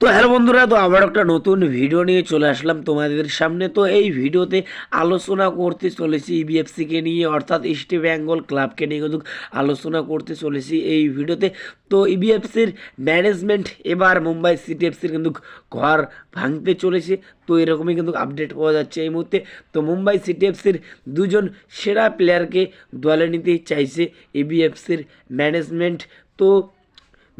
তো হ্যালো বন্ধুরা, তো আবার একটা নতুন ভিডিও নিয়ে চলে আসলাম তোমাদের সামনে। তো এই ভিডিওতে আলোচনা করতে চলেছি E ইবিএফসিকে নিয়ে, অর্থাৎ ইস্ট বেঙ্গল ক্লাবকে নিয়ে কিন্তু আলোচনা করতে চলেছি এই ভিডিওতে তো। E ইবিএফসির ম্যানেজমেন্ট এবার মুম্বাই সিটি এফসির কিন্তু ঘর ভাঙতে চলেছে। তো এরকমই কিন্তু আপডেট পাওয়া যাচ্ছে এই মুহূর্তে। তো মুম্বাই সিটি এফসির দুজন সেরা প্লেয়ারকে দলে নিতে চাইছে E ইবিএফসির ম্যানেজমেন্ট তো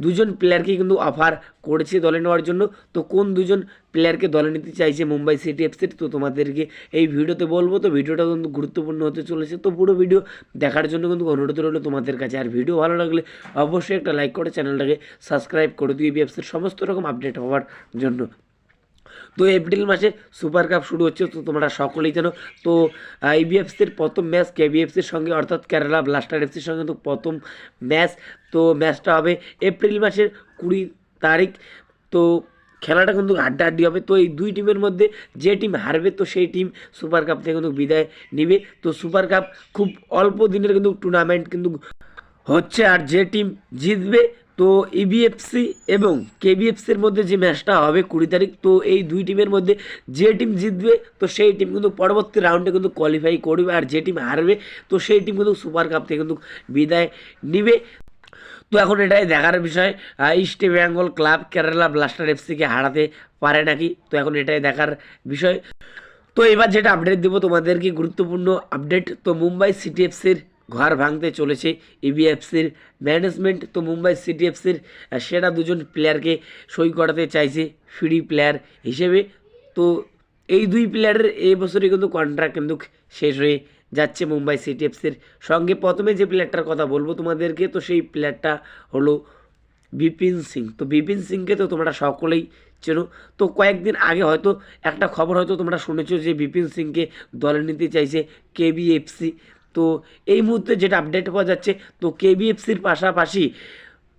দুজন প্লেয়ারকে কিন্তু অফার করেছে দলে নেওয়ার জন্য। তো কোন দুজন প্লেয়ারকে দলে নিতে চাইছে মুম্বাই সিটি এফসির তো তোমাদেরকে এই ভিডিওতে বলব। তো ভিডিওটা কিন্তু গুরুত্বপূর্ণ হতে চলেছে। তো পুরো ভিডিও দেখার জন্য কিন্তু অনুরোধ রইল তোমাদের কাছে। আর ভিডিও ভালো লাগলে অবশ্যই একটা লাইক করে চ্যানেলটাকে সাবস্ক্রাইব করে দিও। বিএফসির সমস্ত রকম আপডেট হওয়ার জন্য। তো এপ্রিল মাসে সুপার কাপ শুরু হচ্ছে, তো তোমরা সকলেই জানো। তো ইবিএফসির প্রথম ম্যাচ কেবিএফসির সঙ্গে, অর্থাৎ কেরালা ব্লাস্টার এফসির সঙ্গে তো প্রথম ম্যাচ তো ম্যাচটা হবে এপ্রিল মাসের কুড়ি তারিখ। তো খেলাটা কিন্তু হাড্ডাহাড্ডি হবে। তো এই দুই টিমের মধ্যে যে টিম হারবে, তো সেই টিম সুপার কাপ থেকে কিন্তু বিদায় নিবে। তো সুপার কাপ খুব অল্প দিনের কিন্তু টুর্নামেন্ট কিন্তু হচ্ছে। আর যে টিম জিতবে তো ইবিএফসি এবং কেবিএফসির মধ্যে যে ম্যাচটা হবে কুড়ি তারিখ, তো এই দুই টিমের মধ্যে যে টিম জিতবে, তো সেই টিম কিন্তু পরবর্তী রাউন্ডে কিন্তু কোয়ালিফাই করবে আর যে টিম হারবে, তো সেই টিম কিন্তু সুপার কাপ থেকে কিন্তু বিদায় নিবে। তো এখন এটাই দেখার বিষয় east Bengal club Kerala Blaster এফসিকে হারাতে পারে নাকি? তো এখন এটাই দেখার বিষয়। তো এবার যেটা আপডেট দেবো তোমাদেরকে, গুরুত্বপূর্ণ আপডেট তো মুম্বাই সিটি এফসির ঘর ভাঙতে চলেছে ইবিএফসির ম্যানেজমেন্ট তো মুম্বাই সিটি এফসির সেরা দুজন প্লেয়ারকে সই করাতে চাইছে ফ্রি প্লেয়ার হিসেবে। তো এই দুই প্লেয়ারের এই বছরই কিন্তু কন্ট্রাক্ট কিন্তু শেষ হয়ে যাচ্ছে মুম্বাই সিটি এফসির সঙ্গে প্রথমে যে প্লেয়ারটার কথা বলব তোমাদেরকে, তো সেই প্লেয়ারটা হলো বিপিন সিং। তো বিপিন সিংকে তো তোমরা সকলেই চেনো। তো কয়েকদিন আগে হয়তো একটা খবর হয়তো তোমরা শুনেছো যে বিপিন সিংকে দলে নিতে চাইছে কেবিএফসি তো এই মুহূর্তে যেটা আপডেট পাওয়া যাচ্ছে, তো কেবিএফসির পাশাপাশি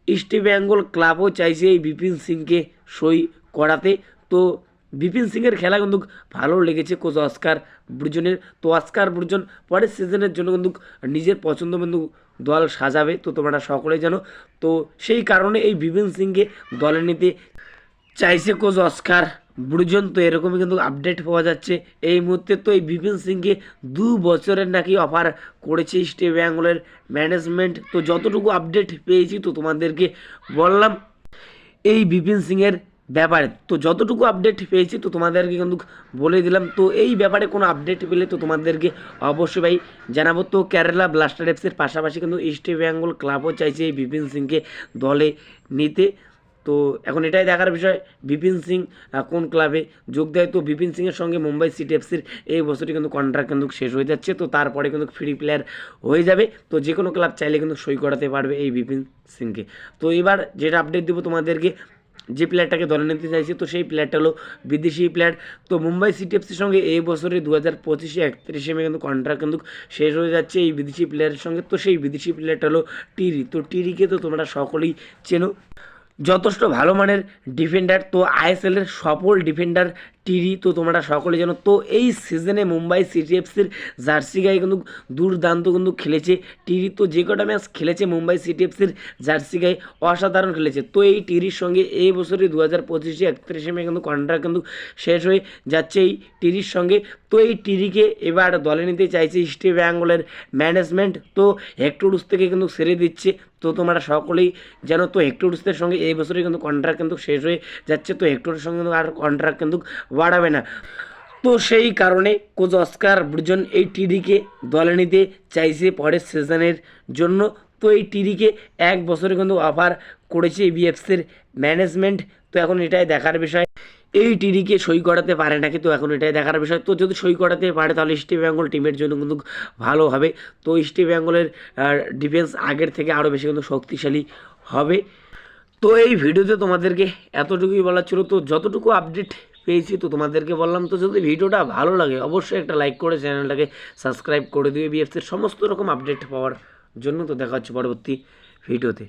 ইস্ট বেঙ্গল ক্লাবও চাইছে এই বিপিন সিংকে সই করাতে। তো বিপিন সিংয়ের খেলা কিন্তু ভালো লেগেছে কোচ অস্কার ব্রুজনের। তো অস্কার ব্রুজন পরের সিজনের জন্য কিন্তু নিজের পছন্দ কিন্তু দল সাজাবে, তো তোমরা সকলে জানো। তো সেই কারণে এই বিপিন সিংকে দলে নিতে চাইছে কোচ অস্কার। ব্রুজন তো এরকমই কিন্তু আপডেট পাওয়া যাচ্ছে। এই মুহূর্তে তো এই বিপিন সিংকে দু বছরের নাকি অফার করেছে ইস্ট বেঙ্গলের ম্যানেজমেন্ট তো যতটুকু আপডেট পেয়েছি তো তোমাদেরকে বললাম, এই বিপিন সিংয়ের ব্যাপারে। তো যতটুকু আপডেট পেয়েছি তো তোমাদেরকে কিন্তু বলে দিলাম। তো এই ব্যাপারে কোনো আপডেট পেলে তো তোমাদেরকে অবশ্যই ভাই জানাব। তো কেরালা ব্লাস্টার এফসির পাশাপাশি কিন্তু ইস্ট বেঙ্গল ক্লাবও চাইছে এই বিপিন সিংকে দলে নিতে। তো এখন এটাই দেখার বিষয়, বিপিন সিং কোন ক্লাবে যোগ দেয়? তো বিপিন সিংয়ের সঙ্গে মুম্বাই সিটি এফসির এই বছরই কিন্তু কন্ট্রাক্ট কিন্তু শেষ হয়ে যাচ্ছে। তো তারপরে কিন্তু ফ্রি প্লেয়ার হয়ে যাবে। তো যে কোনো ক্লাব চাইলে কিন্তু সই করাতে পারবে এই বিপিন সিংকে। তো এবার যেটা আপডেট দেবো তোমাদেরকে, যে প্লেয়ারটাকে ধরে নিতে চাইছে, তো সেই প্লেয়ারটা হলো বিদেশি প্লেয়ার তো মুম্বাই সিটি এফসির সঙ্গে এই বছরে দু হাজার পঁচিশে একত্রিশে মে কিন্তু কন্ট্রাক্ট কিন্তু শেষ হয়ে যাচ্ছে এই বিদেশি প্লেয়ারের সঙ্গে। তো সেই বিদেশি প্লেয়ারটা হলো টিরি। তো টিরিকে তো তোমরা সকলেই চেনো। যথেষ্ট ভালো মানের ডিফেন্ডার তো আইএসএলের সফল ডিফেন্ডার টিরি তো তোমরা সকলে জানো, তো এই সিজনে মুম্বাই সিটি এফসির জার্সি গায়ে কিন্তু দুর্দান্ত কিন্তু খেলেছে। টিরি তো যে কটা ম্যাচ খেলেছে মুম্বাই সিটি এফসির জার্সি গায়ে, অসাধারণ খেলেছে। তো এই টিরির সঙ্গে এই বছরে দু হাজার পঁচিশে একত্রিশে মে কিন্তু কন্ট্রাক্ট কিন্তু শেষ হয়ে যাচ্ছে এই টিরির সঙ্গে। তো এই টিরিকে এবার দলে নিতে চাইছে ইস্ট বেঙ্গলের ম্যানেজমেন্ট তো হেক্টোরুস থেকে কিন্তু সেরে দিচ্ছে। তো তোমরা সকলেই জানো, তো হেক্টোরুসের সঙ্গে এই বছরে কিন্তু কন্ট্রাক্ট কিন্তু শেষ হয়ে যাচ্ছে। তো হেক্টোরের সঙ্গে কিন্তু আর কন্ট্রাক্ট কিন্তু বাড়াবে না। তো সেই কারণে কোচ অস্কার ব্রুজন এই টিডিকে দলে নিতে চাইছে পরের সিজনের জন্য। তো এই টিডিকে এক বছরে কিন্তু অফার করেছে বিএফসির ম্যানেজমেন্ট তো এখন এটাই দেখার বিষয়। এই টিডিকে সই করাতে পারে নাকি? তো এখন এটাই দেখার বিষয়। তো যদি সই করাতে পারে তাহলে ইস্ট বেঙ্গল টিমের জন্য কিন্তু ভালো হবে। তো ইস্ট বেঙ্গলের ডিফেন্স আগের থেকে আরও বেশি কিন্তু শক্তিশালী হবে। তো এই ভিডিওতে তোমাদেরকে এতটুকুই বলার ছিল। তো যতটুকু আপডেট পেয়েছি। তো তোমাদেরকে বললাম, তো যদি ভিডিওটা ভালো লাগে, অবশ্যই একটা লাইক করে চ্যানেলটাকে সাবস্ক্রাইব করে দিবে বিএফসির সমস্ত রকম আপডেট পাওয়ার জন্য তো দেখা হচ্ছে পরবর্তী ভিডিওতে।